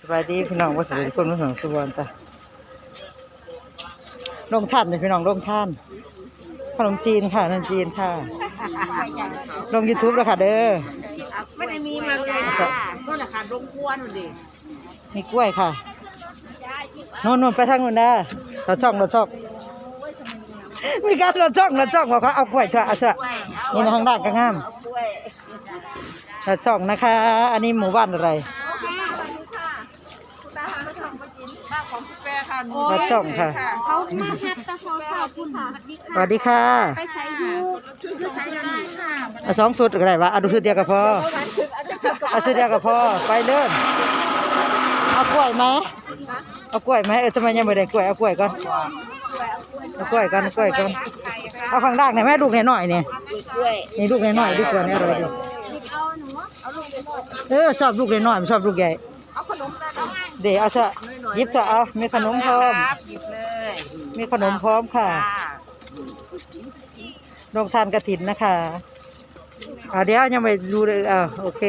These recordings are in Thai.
สบายดีพี่น้องว่าสบายดีคนมาถึงสุวรรณจ้ะลงท่านเลยพี่น้องลงท่านขนมจีนค่ะขนมจีนค่ะ ลงยูทูบแล้วค่ะเด้อไม่ได้มีมาเลยค่ะก็ราคาลงควนดิมีกล้วยค่ะโน่นโน่นไปทางนู้นนะเราช่องเราช่องมีการเราช่องเราช่องบอกเขาเอากล้วยเถอะเอาเถอะนี่นะทางด้านก็งามเราช่องนะคะ อันนี้หมู่บ้านอะไร บ้านของพี่แปร ค่ะเราช่องค่ะ เขามาแทบจะเขาขอบคุณค่ะสวัสดีค่ะไปใช้ยูคือใช้ได้ค่ะเอาสองสุดก็ได้วะเอาดูชุดเดียวก็พอเอาชุดเดียวก็พอไปเริ่มเอากล้วยไหมเอากล้วยไหมเออทำไมยังไม่ได้กล้วยเอากล้วยก่อนเอากล้วยก่อนเอากล้วยก่อนเอาข้างล่างหน่อยแม่ลูกหน่อยๆเนี่ยนี่ลูกหน่อยๆดีกว่าเนี่ยเลยดิเออชอบลูกหน่อยๆไม่ชอบลูกใหญ่เดี๋ยวเอาเถอะหยิบเถอะเอา มีขนมพร้อม ครับหยิบเลยมีขนมพร้อมค่ะค่ะลงทานกระถินนะคะอ่าเดี๋ยวยังไม่ดูเลยอ่าโอเค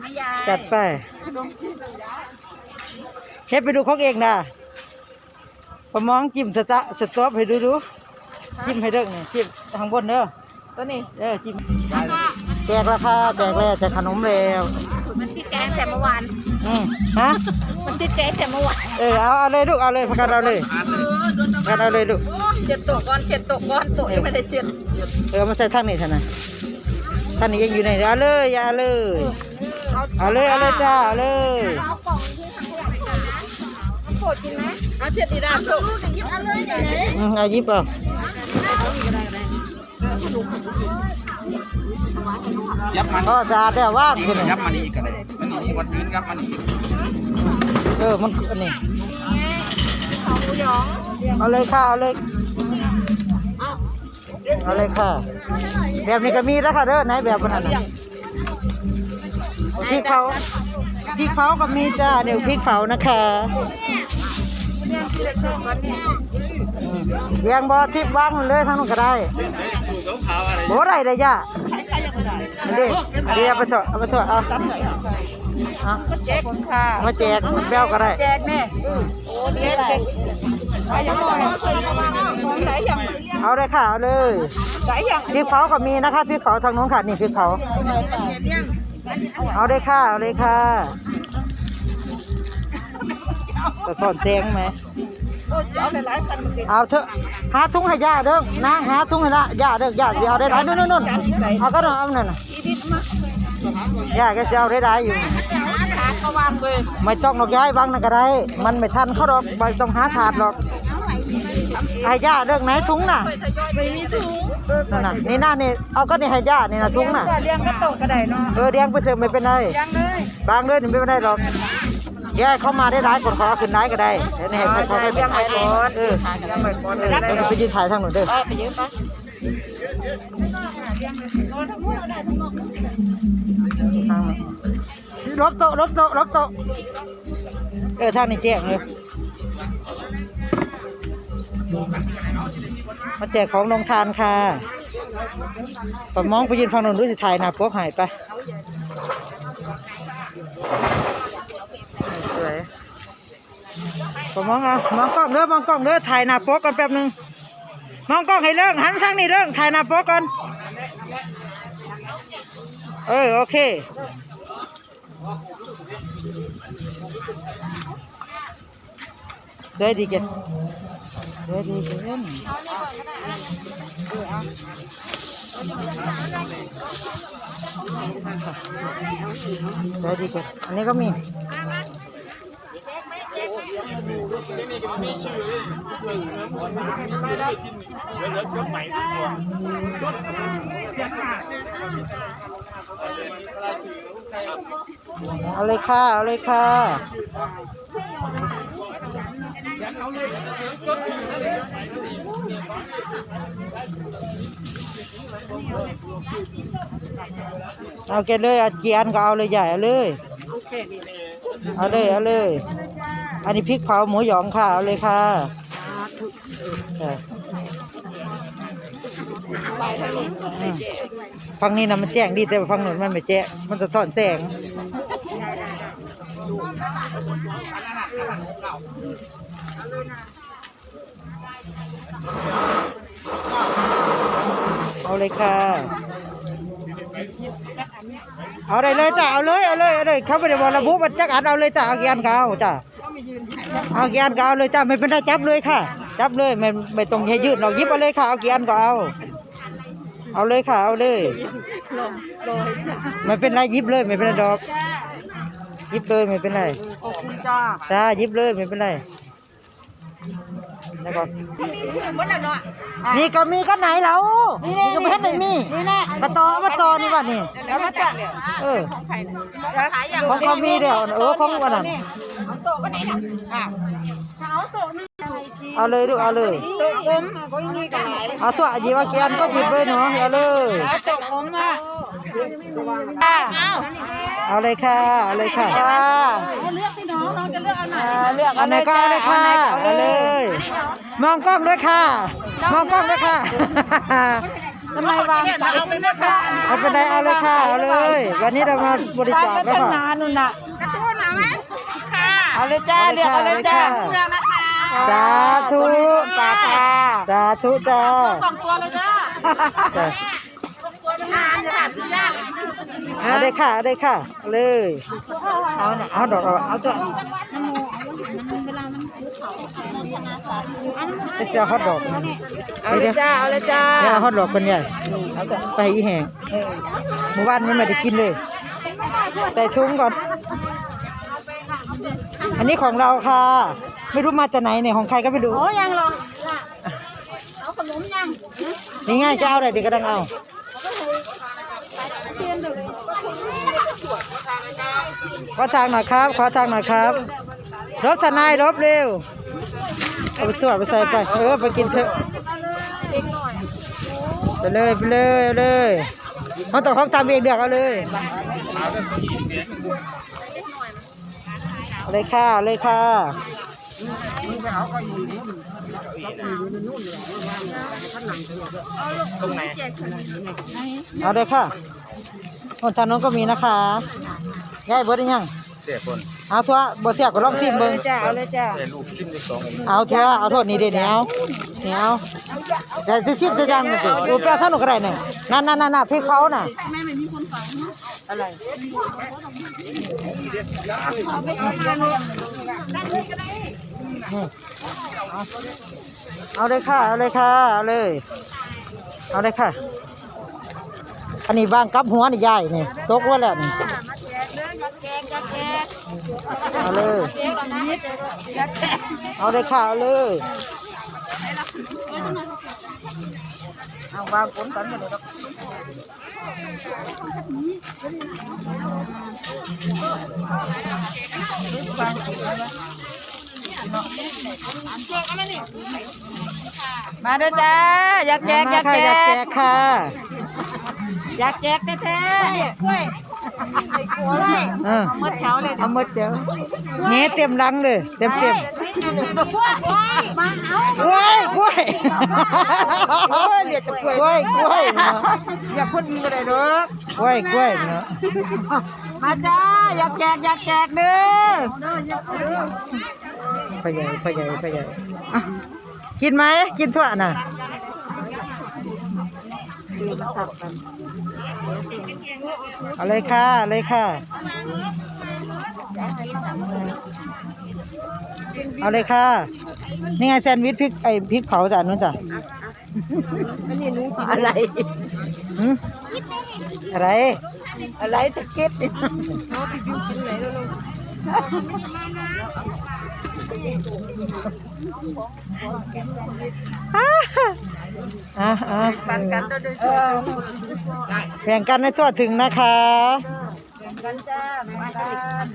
ไม่ยายจัดไปเฮ็ดไปดูของเองนะผมมองจิ้มสตะสต๊อปให้ดูดูจิ้มให้เด้อนี่จิ้มทางบนเด้อตัวนี้เด้อจิ้มแจกราคาแจกแล้วแจกขนมแล้ว มันติดแกงแต่เมื่อวานอืมฮะมันติดแกงแต่เมื่อวานเออเอาเอาเลยลูกเอาเลยพักกันเอาเลยพักกันเอาเลยลูกเช็ดโต๊ะก่อนเช็ดโต๊ะก่อนโต๊ะยังไม่ได้เช็ดเออมาใส่ทางนี้ท่านนะท่านนี้ยังอยู่ในเอาเลยอย่าเอาเลยเอาเลยเอาเลยจ้าเอาเลยเอาเช็ดดีดามโต๊ะอืมเอาหยิบเอา ยับมันอ๋อสะอาดแล้วว่างคุณยับมันอีกก็ได้มันนี่วัดยืนยับมันอีกเออมันอันนี้เอาเลยค่ะเอาเลยเอาเลยค่ะ แบบนี้ก็มีแล้วค่ะเด้อไหนแบบนั้นน่ะพริกเผาพริกเผาก็มีจ้าเดี๋ยวพริกเผานะคะอืมเลี้ยงบ่ทิพย์วางเลยทั้งนู้นก็ได้บ่ได้เลยย่า อันนี้อันนี้เอาไปเถอะเอาไปเถอะเอาเอาแจกค่ะมาแจกแบวก็ได้แจกแม่โอ้เด็กเด็กไปยังไงของไหนยังเอาเลยค่ะเอาเลยไหนยังพริกเผาก็มีนะคะพริกเผาทางโน้นค่ะนี่พริกเผาเอาเลยค่ะเอาเลยค่ะจะถอนแซงไหม เอาหลายๆพันเด็กเอาเถอะหาถุงให้ย่าเด้อนางหาถุงให้ละย่าเด้อย่าสิเอาได้หลายนู่นนู่นนู่นเอาก็เอานั่นน่ะย่าแกสิเอาได้หลายอยู่ขาดก็วางเลยไม่ต้องดอกย้ายวางนั่นก็ได้มันไม่ทันเขาดอกไม่ต้องหาถาดหรอกให้ย่าเรื่องไหนถุงน่ะไม่มีถุงนั่นน่ะนี่น่านี่เอาก็นี่ให้ย่านี่นะถุงน่ะเลี้ยงก็โตก็ได้เนาะเออเลี้ยงไปเถอะไม่เป็นไรยังเลยบางเรื่องนี่ไม่เป็นไรหรอก แย่เข้ามาได้ร้ายกดขอขึ้นร้ายก็ได้เดี๋ยวนี่ให้เขาให้เลี้ยงไปก่อนเออเลี้ยงไปก่อนเออเดี๋ยไปยืนถ่ายทางหนูเด้อไปยืมไปทางลบโต๊ะลบโต๊ะลบโต๊ะเออทางนี้แจกเลยมาแจกของลงทานค่ะปมองไปยืนฟังหนูดูสิถ่ายหน้าพวกหายไปสวย ปมองเอามองกล้องเด้อมองกล้องเด้อถ่ายหน้าพวกกันแป๊บหนึงมองกล้องให้เรื่องหันมาทางนี้เรื่องถ่ายหน้าพวกกันเออโอเคสวยดีเกันสวยดีเกันสวยดีเกันอันนี้ก็มี เอาเลยค่ะ เอาเลยค่ะเอาแกเลยเอาเกี่อันก็เอาเลยใหญ่เอาเลย เอาเลย เอาเลย อันนี้พริกเผาหมูหยองค่ะเอาเลยค่ะฟังนี้นะมันแจ้งดีแต่ฟังหนู้นมันไม่แจ้งมันจะถอนแสงเอาเลยค่ะ เอาเลยเลยจ้ะเอาเลยเอาเลยเอาเลยเขาไม่ได้บอกระบุมันจักอันเอาเลยจ้ะเอากี่อันเอาจ้ะ เอากี่อันก็เอาเลยจ้ะไม่เป็นไรจับเลยค่ะ จับเลยไม่ไม่ต้องให้ยืดหรอกหยิบเอาเลยค่ะเอากี่อันก็เอา เอาเลยค่ะเอาเลยไม่เป็นไรหยิบเลยไม่เป็นไรดอกหยิบเลยไม่เป็นไรขอบคุณจ้าจ้าหยิบเลยไม่เป็นไร แล้วก็เมื่อไหร่เนาะนี่ก็มีกันไหนแล้วนี่ก็ไม่เห็นไหนมีนี่แหละมาต่อมาต่อนี่ว่านี่แล้วมาจากเออของใครเนี่ยขายอย่างของเขามีเดี๋ยวเออของวันนั้นเอาโต๊ะวันนี้ค่ะอะเอาเลยลูกเอาเลยโต๊ะผมก็ยังมีกันหลายเอาตัวหยิบว่าเกียนก็หยิบเลยหนูเอาเลยเอา โต๊ะผมมาเอาเลยค่ะ เอาเลยค่ะเลือกพี่น้องน้องจะเลือกเอาไหนเลือกเอาไหนก็เอาเลยค่ะเอาเลย มองกล้องด้วยค่ะ มองกล้องด้วยค่ะทำไมวางเอาไปเลยค่ะเอาไปได้เอาเลยค่ะเอาเลย วันนี้เรามาบริจาคแล้วค่ะนู่นน่ะกระตุ้นหนาไหมค่ะเอาเลยจ้าเลือกเอาเลยจ้าเลือกนะคะสาธุจ้าค่ะสาธุจ้าสองตัวเลยจ้า เอาเลยค่ะเอาเลยค่ะเอาเลยเอาเนี่ยเอาดอกเอาเอาตัวไปเสียฮอตดอกมันเอาเลยจ้าเอาเลยจ้าเดี๋ยวเอาฮอตดอกคนใหญ่เอาตัวไปอีแหงเมื่อวานมันไม่ได้กินเลย ใส่ถุงก่อน อันนี้ของเราค่ะ ไม่รู้มาจากไหนเนี่ยของใครก็ไม่รู้โอ้ยังหรอเอาขนมยังนี่ง่ายจะเอาอะไรเด็กก็ต้องเอา ขอทางหน่อยครับ ขอทางหน่อยครับ รบทนายรบเร็ว เอาไปตัวจไปใส่ไป เออไปกินเถอะไปเลยไปเลยเอาเลยมันต้องเขาทำเองเดือกเอาเลยเลยค่ะเลยค่ะเอาเลยค่ะคนทางโน้นก็มีนะคะ ยายเบิดหรือยังเสียคนเอาทั่วบ่เสียก็ลองซิมเบิ่งจ้าเอาเลยจ้าเสียลูกจิ้มได้สองอันเอาทั่วเอาโทษนี่เด้เนี่ยเอาเนี่ยเอาแต่สิซิมจะยังนี่ติอุปราท่านก็ได้เนี่ยนั่นนั่นนั่นน่ะพี่เขาน่ะอะไรนี่เอาเอาเลยค่ะ เอาเลยค่ะ เอาเลย เอาเลยค่ะ อันนี้วางกับหัวนี่ยายนี่ตกไว้แล้วนี่ เอาเลย เอาเลยค่ะเอาเลยเอาวางผลกันเลยมาเด้อจ้าอยากแจกอยากค่ะแจอยากแจกกค่ะ อยากแจกแท้ๆกล้วยกล้วย เออหมดแถวเลยเอาหมดเดี๋ยวเงี้ยเต็มรังเลยเต็มเต็มมาเอากล้วยกล้วยโอ้ยเหลือแต่กล้วยกล้วยกล้วยเนาะอย่าพูดมีก็ได้เด้อกล้วยกล้วยเนาะมาจ้าอยากแจกอยากแจกเด้อพ่อใหญ่พ่อใหญ่พ่อใหญ่กินไหมกินทั่วน่ะ เอาเลยค่ะเอาเลยค่ะเอาเลยค่ะ นี่ไงแซนด์วิชพริกไอพริกเผาจ้ะนู้นจ้ะอะไรหืมอะไร อะไรตะเก็บนี่ อะอะปันกันตัวเด้อแบ่งกันให้ทั่วถึงนะคะ กันจ้ามากัน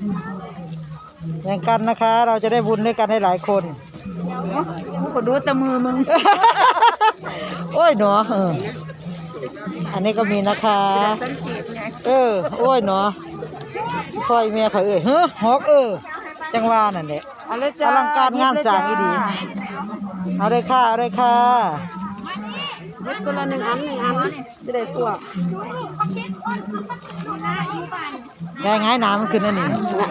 แบ่งกันนะคะ เราจะได้บุญด้วยกันให้หลายคนก็ดูแต่มือมึงโอ้ยหนอเอออันนี้ก็มีนะคะ เออ โอ้ยหนอพ่อยเมียเขาเอ้ยเฮ้อฮอกเออ จังหวานั่นแหละ เอาเลยอจ้าลังการงานสร้างอีดี เอาเลยค่ะ เอาเลยค่ะยดคนละหนึ่งอันหนึ่งอันจะได้ตัวยายง่ายน้ำมันขึ้นนั่นนี่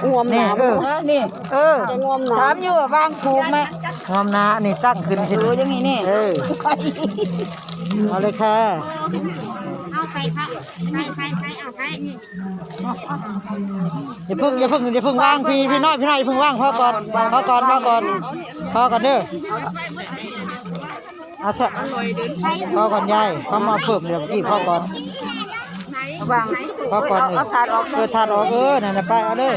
งวมหนี่นาเออนี่ เออจะงวมหนาถามอยู่ว่าบางถูกไหมงอมนานี่ตั้งขึ้นขึ้นดูอย่างนี้นี่เออเอาเลยค่ะเอาใส่ ค่ะใส่ใส่ใส่เอาใส่อย่าเพิ่งอย่าเพิ่งอย่าเพิ่งว่างพี่พี่น้อยพี่น้อยอย่าเพิ่งว่างพ่อก่อนพ่อก่อนพ่อก่อนพ่อก่อนเด้อเอาเถอะพอก่อนยายพอมาเพิ่มเดี๋ยวพี่พ่อก่อนวางพอก่อนเออเออทานออกเออนั่นน่ะไปเอาเลย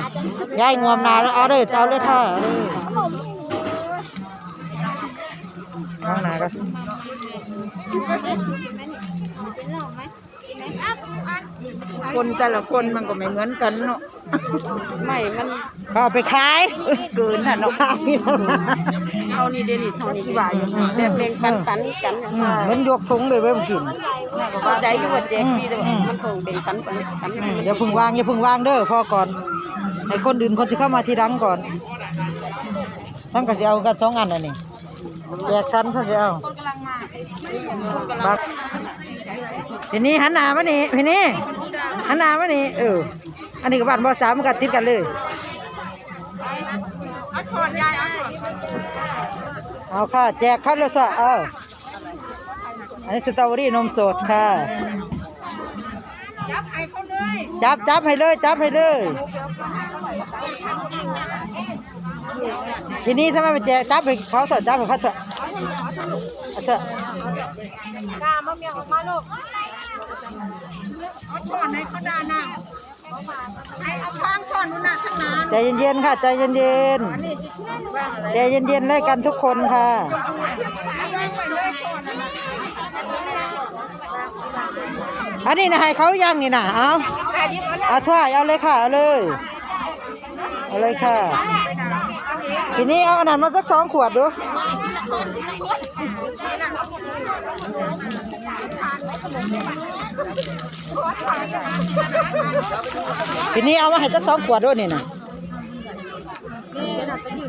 ยายงวมนาแล้วเอาเลยเอาเลยค่ะเอาเลยข้างหน้าก็ คนแต่ละคนมันก็ไม่เหมือนกันเนาะไม่มันเขาเอาไปขายเกินน่ะเนาะขายพี่น้องนะเอานี่เดยวนี่เท่านี้ที่ว่าอยู่แบบเล่งปันปันกันอืมเหมือนยกถุงเลยเว้ยมันกินเข้าใจอยู่ว่าแจกพี่แต่ว่ามันคงเป็นปันปันกันอืมอย่าเพึ่งวางอย่าเพึ่งวางเด้อพ่อก่อนให้คนอื่นคนที่เข้ามาทีหลังก่อนทั้งก็จะเอากันสองอันอันนี้แจกชั้นท่านจะเอาบัก พี่นี่หันหน้ามานี่พี่นี่หันหน้ามานี่เอออันนี้กับบ้านบ่สามมันก็ติดกันเลยเอาค่ะแจกคัดเลยค่ะเอาอันนี้สตรอเบอรี่นมสดค่ะจับจับให้เลย จับให้เลยทีนี้ทำไมไปแจกจับให้เขาเถอะจับให้เขาเถอะเอาเถอะกามาเมียออกมาลูก เอาช้อนให้เขาด้านหน้าให้เอาฟางช้อนนู่นน่ะข้างหน้าใจเย็นๆค่ะ ใจเย็นๆใจเย็นๆเลยกันทุกคนค่ะ อันนี้นะให้เขายังนี่นะเอาเอาถ้วยเอาเลยค่ะเอาเลยเอาเลยค่ะทีนี้เอาอันนั้นมาสักสองขวดดู ทีนี้เอามาให้สักสองขวดด้วยนี่นะ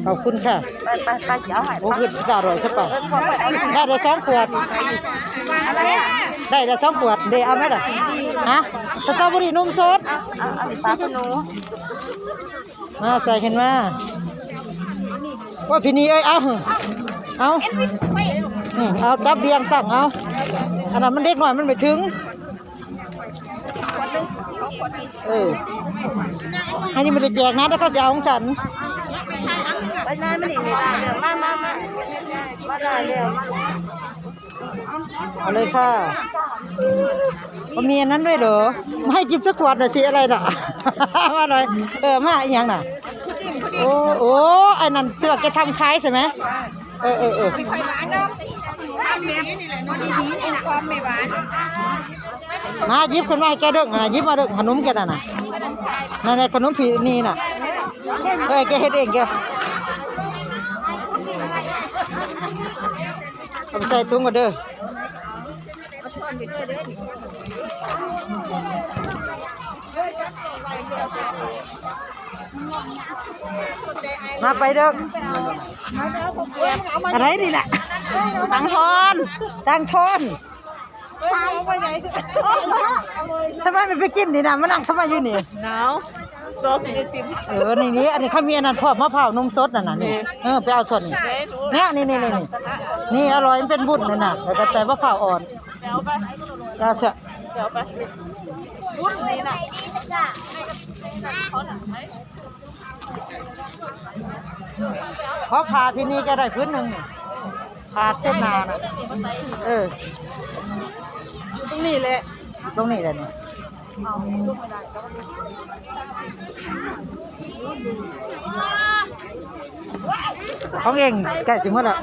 ขอบคุณค่ะไปไปไปเดี๋ยวให้โอ้คือจะอร่อยใช่ปะได้เลยสองขวดอะไรอะได้ลยสองขวดเดี๋ยวเอาไหมล่ะฮะสตรอเบอรี่นมสดมาใส่ขึ้นมาว่าพี่นี่เอ้ยเอาเอาเอาจับเบียงตั้งเอา อันนั้นมันเด็กหน่อยมันไม่ถึงเอออันนี้มันได้แจกนะแล้วก็จะเอาของฉันไปนายมันอีกไม่ได้เดี๋ยวมามามามาได้เดี๋ยวเอาเลยค่ะมันมีอันนั้นด้วยเหรอมาให้กินสักขวดหน่อยสิอะไรน่ะ มาหน่อย เออ มาอีกอย่างน่ะ โอ้โอ้ไอ้นั่นที่ว่าแกทำคล้ายใช่ไหมเออเออเออานเนาะความแบบมันดีนี่นะความไม่หวานมาหยิบขึ้นมาให้แกด้งนะหยิบมาด้งขนมแกน่ะน่ะนั่นในขนมผีนี่น่ะเออแกเฮ็ดเองแกเอาไปใส่ถุงก่อนเด้อ มาไปเด้ออะไรนี่น่ะตังทอนตังทอนทำไมไม่ไปกินนี่นะมานั่งทำไมอยู่นี่หนาวรอสี่สิบเออนี่นี่อันนี้เขามีอันนั้นพร้อมมะพร้าวนมสดน่ะนะนี่เออไปเอาส่วนนี้เนี่ยนี่นี่นี่นี่นี่อร่อยมันเป็นบุญเลยน่ะแล้วก็ใจมะพร้าวอ่อนเดี๋ยวไปเอาเถอะเดี๋ยวไปรุ่นนี้น่ะ เพราะผ่าพี่นี่จะได้พื้นหนึ่งนี่ผ่าเส้นนาน่ะเออตรงนี้แหละตรงนี้แหละนี่ของเองใกล้สิหมดแล้ว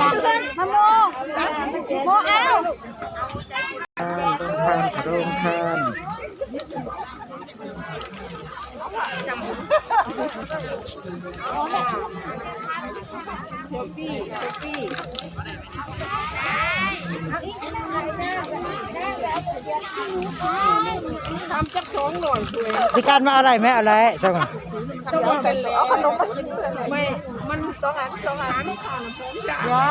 มะโมโมเอาโรงทานโรงทานทำจักสองหน่อยสวยพี่การมาอะไรไหมอะไรสักหน่อย ต้องเป็นเอาขนมมากินเพื่อนไม่ มันสองอันสองอันข้าวน้ำผมจ้า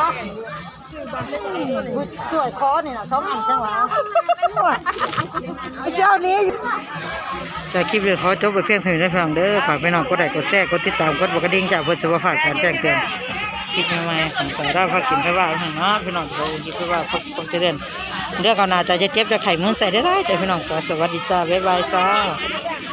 ช่วยคอนี่นะสองอันจังหวะเจ้านี้จากคลิปเรื่องขอจบไปเพียงเท่านี้นะพี่น้องเด้อฝากไปน้องกดไลค์กดแชร์กดติดตามกดกระดิ่งจากเพื่อจะมาฝากการแจ้งเตือนคลิปใหม่ๆของสาระฝากกินไปว่าให้เนาะพี่น้องจะคิดไปว่าพบกันเรื่อยเรื่องเอาหนาจะเจ็บจะไข่มือใส่ได้ไรแต่พี่น้องก็สวัสดีจ้าบ๊ายบายจ้าจ้า